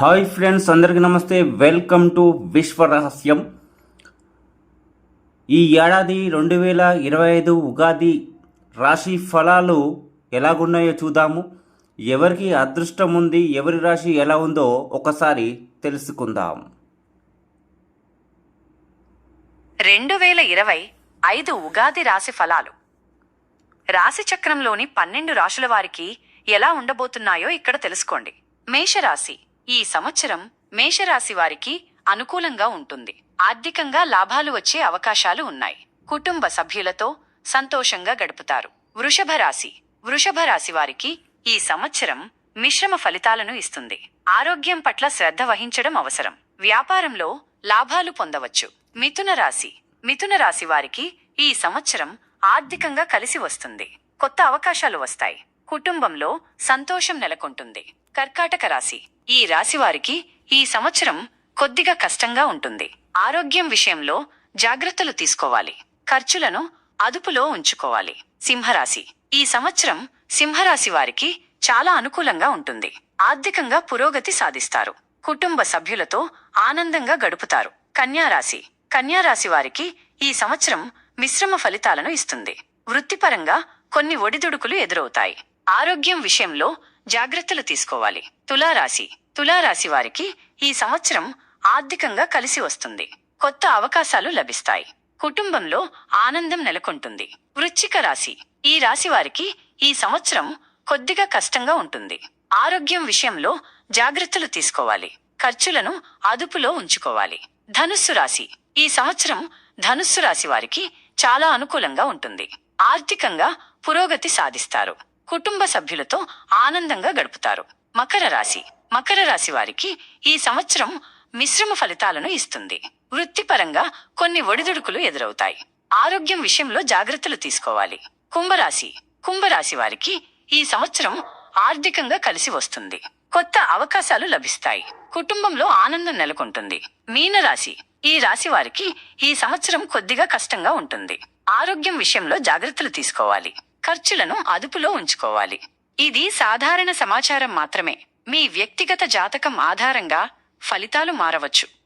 Hi friends అందరికీ నమస్తే. Welcome to విశ్వ రహస్యం ఈ ఏడాది రెండు వేల ఇరవై ఐదు ఉగాది రాశి ఫలాలు ఎలాగున్నాయో చూద్దాము. ఎవరికి అదృష్టం ఉంది ఎవరి రాశి ఎలా ఉందో ఒకసారి తెలుసుకుందాం. రెండు వేల ఇరవై ఐదు ఉగాది రాశి ఫలాలు. రాశి చక్రంలోని పన్నెండు రాశుల వారికి ఎలా ఉండబోతున్నాయో ఇక్కడ తెలుసుకోండి. మేషరాశి. ఈ సంవత్సరం మేషరాశి వారికి అనుకూలంగా ఉంటుంది. ఆర్థికంగా లాభాలు వచ్చే అవకాశాలు ఉన్నాయి. కుటుంబ సభ్యులతో సంతోషంగా గడుపుతారు. వృషభ రాశి. వృషభ రాశి వారికి ఈ సంవత్సరం మిశ్రమ ఫలితాలను ఇస్తుంది. ఆరోగ్యం పట్ల శ్రద్ధ వహించడం అవసరం. వ్యాపారంలో లాభాలు పొందవచ్చు. మిథున రాశి. మిథున రాశి వారికి ఈ సంవత్సరం ఆర్థికంగా కలిసి వస్తుంది. కొత్త అవకాశాలు వస్తాయి. కుటుంబంలో సంతోషం నెలకొంటుంది. కర్కాటక రాశి. ఈ రాశి వారికి ఈ సంవత్సరం కొద్దిగా కష్టంగా ఉంటుంది. ఆరోగ్యం విషయంలో జాగ్రత్తలు తీసుకోవాలి. ఖర్చులను అదుపులో ఉంచుకోవాలి. సింహరాశి. ఈ సంవత్సరం సింహరాశి వారికి చాలా అనుకూలంగా ఉంటుంది. ఆర్థికంగా పురోగతి సాధిస్తారు. కుటుంబ సభ్యులతో ఆనందంగా గడుపుతారు. కన్యారాశి కన్యారాశి వారికి ఈ సంవత్సరం మిశ్రమ ఫలితాలను ఇస్తుంది. వృత్తిపరంగా కొన్ని ఒడిదుడుకులు ఎదురవుతాయి. ఆరోగ్యం విషయంలో జాగ్రత్తలు తీసుకోవాలి. తులారాశి. తులారాశి వారికి ఈ సంవత్సరం ఆర్థికంగా కలిసి వస్తుంది. కొత్త అవకాశాలు లభిస్తాయి. కుటుంబంలో ఆనందం నెలకొంటుంది. వృచ్చిక రాశి. ఈ రాశి వారికి ఈ సంవత్సరం కొద్దిగా కష్టంగా ఉంటుంది. ఆరోగ్యం విషయంలో జాగ్రత్తలు తీసుకోవాలి. ఖర్చులను అదుపులో ఉంచుకోవాలి. ధనుస్సు రాశి. ఈ సంవత్సరం ధనుస్సు రాశి వారికి చాలా అనుకూలంగా ఉంటుంది. ఆర్థికంగా పురోగతి సాధిస్తారు. కుటుంబ సభ్యులతో ఆనందంగా గడుపుతారు. మకర రాశి. మకర రాశి వారికి ఈ సంవత్సరం మిశ్రమ ఫలితాలను ఇస్తుంది. వృత్తిపరంగా కొన్ని ఒడిదుడుకులు ఎదురవుతాయి. ఆరోగ్యం విషయంలో జాగ్రత్తలు తీసుకోవాలి. కుంభరాశి. కుంభరాశి వారికి ఈ సంవత్సరం ఆర్థికంగా కలిసి వస్తుంది. కొత్త అవకాశాలు లభిస్తాయి. కుటుంబంలో ఆనందం నెలకొంటుంది. మీనరాశి. ఈ రాశి వారికి ఈ సంవత్సరం కొద్దిగా కష్టంగా ఉంటుంది. ఆరోగ్యం విషయంలో జాగ్రత్తలు తీసుకోవాలి. ఖర్చులను అదుపులో ఉంచుకోవాలి. ఇది సాధారణ సమాచారం మాత్రమే. మీ వ్యక్తిగత జాతకం ఆధారంగా ఫలితాలు మారవచ్చు.